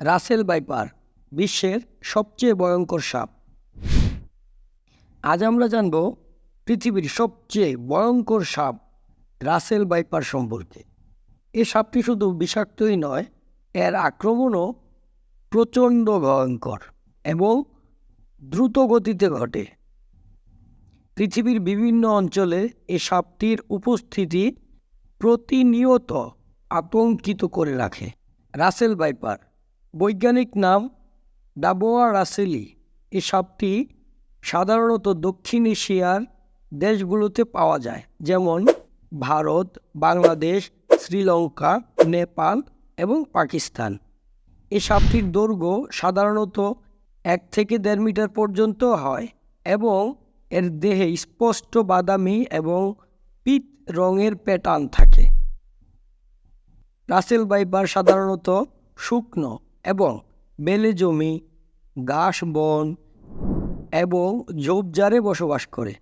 রাসেল বাইপার, বিশ্বের সবচেয়ে ভয়ঙ্কর সাপ। আজ আমরা জানব পৃথিবীর সবচেয়ে ভয়ঙ্কর সাপ রাসেল বাইপার সম্পর্কে। এ সাপটি শুধু বিষাক্তই নয়, এর আক্রমণও প্রচণ্ড ভয়ঙ্কর এবং দ্রুত গতিতে ঘটে। পৃথিবীর বিভিন্ন অঞ্চলে এ সাপটির উপস্থিতি প্রতিনিয়ত আতঙ্কিত করে রাখে রাসেল বাইপার। বৈজ্ঞানিক নাম ডাবোয়া রাসেলি এই সাপটি সাধারণত দক্ষিণ এশিয়ার দেশগুলোতে পাওয়া যায়, যেমন ভারত, বাংলাদেশ, শ্রীলঙ্কা, নেপাল এবং পাকিস্তান। এই সাপটির দৈর্ঘ্য সাধারণত এক থেকে দেড় মিটার পর্যন্ত হয় এবং এর দেহে স্পষ্ট বাদামি এবং পিত রঙের প্যাটার্ন থাকে। রাসেল বাইপার সাধারণত শুকনো এবং বেলে জমি ঘাস বন এবং ঝোপঝাড়ে বসবাস করে।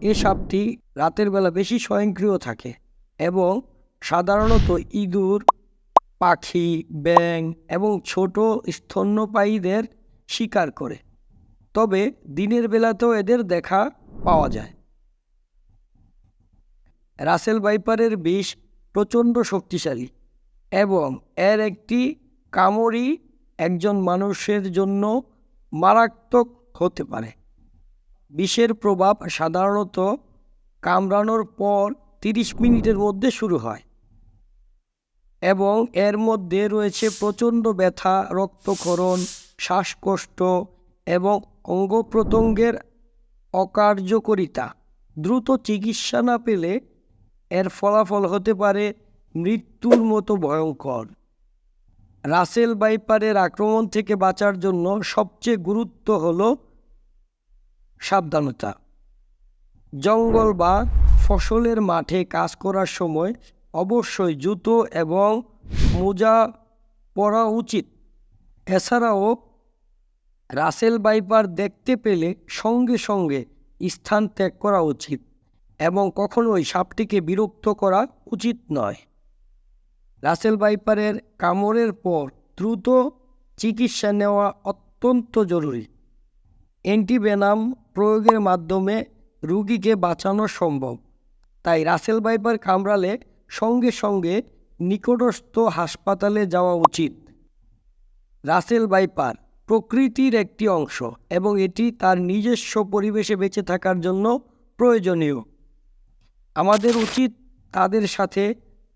এ সাপটি রাতের বেলা বেশি স্বয়ংক্রিয় থাকে এবং সাধারণত ইঁদুর, পাখি ব্যাং এবং ছোট স্তন্যপায়ীদের শিকার করে। তবে দিনের বেলাতেও এদের দেখা পাওয়া যায়। রাসেল বাইপারের বিষ প্রচণ্ড শক্তিশালী এবং এর একটি কামড়ই একজন মানুষের জন্য মারাত্মক হতে পারে। বিষের প্রভাব সাধারণত কামড়ানোর পর তিরিশ মিনিটের মধ্যে শুরু হয় এবং এর মধ্যে রয়েছে প্রচণ্ড ব্যথা, রক্তক্ষরণ, শ্বাসকষ্ট এবং অঙ্গ প্রত্যঙ্গের অকার্যকরিতা। দ্রুত চিকিৎসা না পেলে এর ফলাফল হতে পারে মৃত্যুর মতো ভয়ঙ্কর। রাসেল বাইপারের আক্রমণ থেকে বাঁচার জন্য সবচেয়ে গুরুত্ব হল সাবধানতা। জঙ্গল বা ফসলের মাঠে কাজ করার সময় অবশ্যই জুতো এবং মোজা পরা উচিত। এছাড়াও রাসেল বাইপার দেখতে পেলে সঙ্গে সঙ্গে স্থান ত্যাগ করা উচিত এবং কখনোই সাপটিকে বিরক্ত করা উচিত নয়। রাসেল বাইপারের কামড়ের পর দ্রুত চিকিৎসা নেওয়া অত্যন্ত জরুরি। অ্যান্টিভেনাম প্রয়োগের মাধ্যমে রুগীকে বাঁচানো সম্ভব। তাই রাসেল বাইপার কামড়ালে সঙ্গে সঙ্গে নিকটস্থ হাসপাতালে যাওয়া উচিত। রাসেল বাইপার প্রকৃতির একটি অংশ এবং এটি তার নিজস্ব পরিবেশে বেঁচে থাকার জন্য প্রয়োজনীয়। আমাদের উচিত তাদের সাথে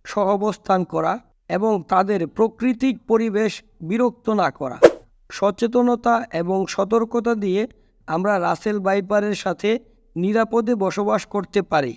সহাবস্থান করা এবং তাদের প্রাকৃতিক পরিবেশ বিরক্ত না করা। সচেতনতা এবং সতর্কতা দিয়ে আমরা রাসেল বাইপারের সাথে নিরাপদে বসবাস করতে পারি।